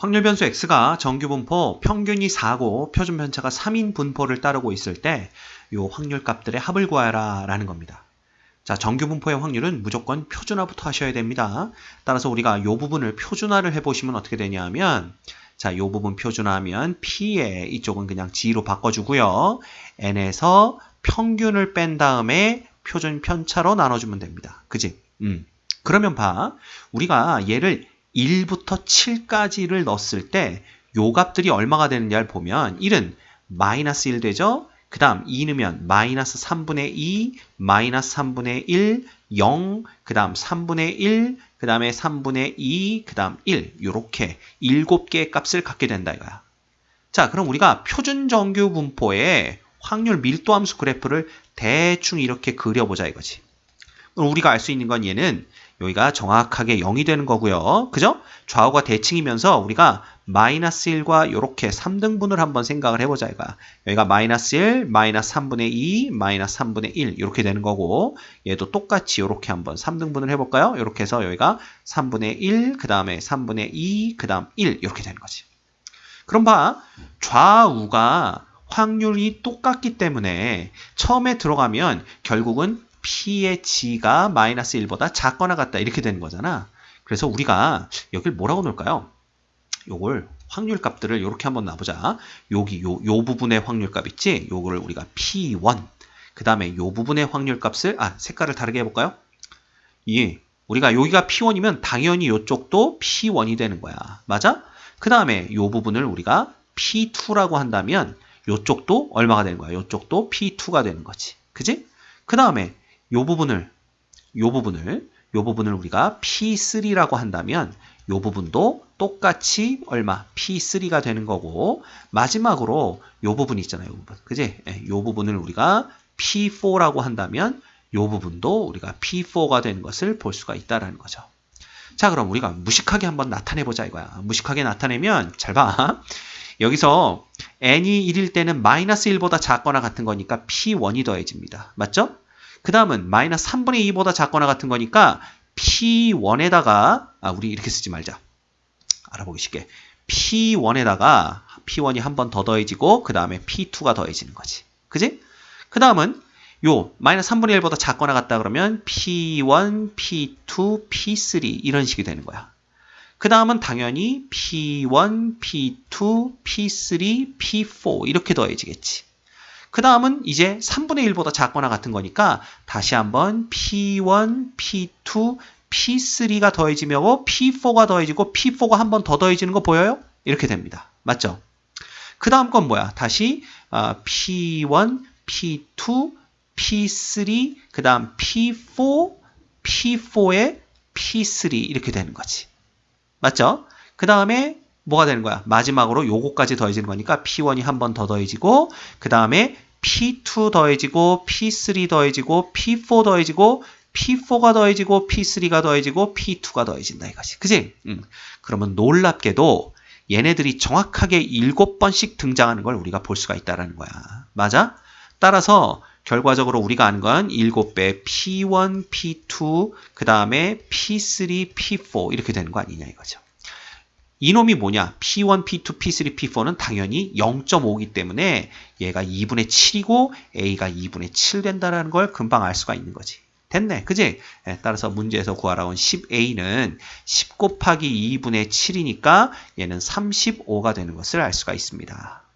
확률 변수 x가 정규 분포 평균이 4고 표준 편차가 3인 분포를 따르고 있을 때이 확률 값들의 합을 구하라 라는 겁니다. 자, 정규 분포의 확률은 무조건 표준화부터 하셔야 됩니다. 따라서 우리가 이 부분을 표준화를 해 보시면 어떻게 되냐 하면 자, 이 부분 표준화하면 P에 이쪽은 그냥 G로 바꿔 주고요. N에서 평균을 뺀 다음에 표준 편차로 나눠 주면 됩니다. 그지? 음. 그러면 봐. 우리가 얘를 1부터 7까지를 넣었을 때 요 값들이 얼마가 되느냐를 보면 1은 마이너스 1 되죠? 그 다음 2 넣으면 마이너스 3분의 2, 마이너스 3분의 1, 0, 그 다음 3분의 1, 그 다음에 3분의 2, 그 다음 1 이렇게 7개의 값을 갖게 된다 이거야. 자 그럼 우리가 표준 정규 분포의 확률 밀도 함수 그래프를 대충 이렇게 그려보자 이거지. 우리가 알 수 있는 건 얘는 여기가 정확하게 0이 되는 거고요. 그죠? 좌우가 대칭이면서 우리가 마이너스 1과 이렇게 3등분을 한번 생각을 해보자 이거야. 여기가 마이너스 1, 마이너스 3분의 2, 마이너스 3분의 1 이렇게 되는 거고 얘도 똑같이 이렇게 한번 3등분을 해볼까요? 이렇게 해서 여기가 3분의 1, 그 다음에 3분의 2, 그 다음 1 이렇게 되는 거지. 그럼 봐. 좌우가 확률이 똑같기 때문에 처음에 들어가면 결국은 P의 G가 마이너스 1보다 작거나 같다 이렇게 되는 거잖아. 그래서 우리가 여길 뭐라고 놓을까요? 요걸 확률 값들을 이렇게 한번 놔보자. 여기 요, 요 부분의 확률 값 있지? 요거를 우리가 P1 그 다음에 요 부분의 확률 값을 아 색깔을 다르게 해볼까요? 예, 우리가 여기가 P1이면 당연히 이쪽도 P1이 되는 거야. 맞아? 그 다음에 요 부분을 우리가 P2라고 한다면 이쪽도 얼마가 되는 거야? 이쪽도 P2가 되는 거지. 그지? 그 다음에 요 부분을 요 부분을 요 부분을 우리가 P3라고 한다면 요 부분도 똑같이 얼마 P3가 되는 거고 마지막으로 요 부분 있잖아요. 요 부분. 그지? 예, 요 부분을 우리가 P4라고 한다면 요 부분도 우리가 P4가 되는 것을 볼 수가 있다라는 거죠. 자, 그럼 우리가 무식하게 한번 나타내 보자 이거야. 무식하게 나타내면 잘 봐. 여기서 n이 1일 때는 마이너스 1보다 작거나 같은 거니까 P1이 더해집니다. 맞죠? 그 다음은 마이너스 3분의 2보다 작거나 같은 거니까 P1에다가 아 우리 이렇게 쓰지 말자. 알아보기 쉽게 P1에다가 P1이 한 번 더 더해지고 그 다음에 P2가 더해지는 거지. 그지? 그 다음은 요 마이너스 3분의 1보다 작거나 같다 그러면 P1, P2, P3 이런 식이 되는 거야. 그 다음은 당연히 P1, P2, P3, P4 이렇게 더해지겠지. 그 다음은 이제 3분의 1보다 작거나 같은 거니까 다시 한번 P1, P2, P3가 더해지며 P4가 더해지고 P4가 한 번 더 더해지는 거 보여요? 이렇게 됩니다. 맞죠? 그 다음 건 뭐야? 다시 P1, P2, P3, 그 다음 P4, P4에 P3 이렇게 되는 거지. 맞죠? 그 다음에 뭐가 되는 거야? 마지막으로 요거까지 더해지는 거니까 P1이 한 번 더 더해지고 그 다음에 P2 더해지고 P3 더해지고 P4 더해지고 P4가 더해지고 P3가 더해지고 P2가 더해진다 이거지. 그지? 음. 그러면 놀랍게도 얘네들이 정확하게 7번씩 등장하는 걸 우리가 볼 수가 있다라는 거야. 맞아? 따라서 결과적으로 우리가 아는 건 7배 P1, P2, 그 다음에 P3, P4 이렇게 되는 거 아니냐 이거죠. 이놈이 뭐냐? P1, P2, P3, P4는 당연히 0.5이기 때문에 얘가 2분의 7이고 A가 2분의 7 된다는 걸 금방 알 수가 있는 거지. 됐네. 그지? 네, 따라서 문제에서 구하라온 10A는 10 곱하기 2분의 7이니까 얘는 35가 되는 것을 알 수가 있습니다.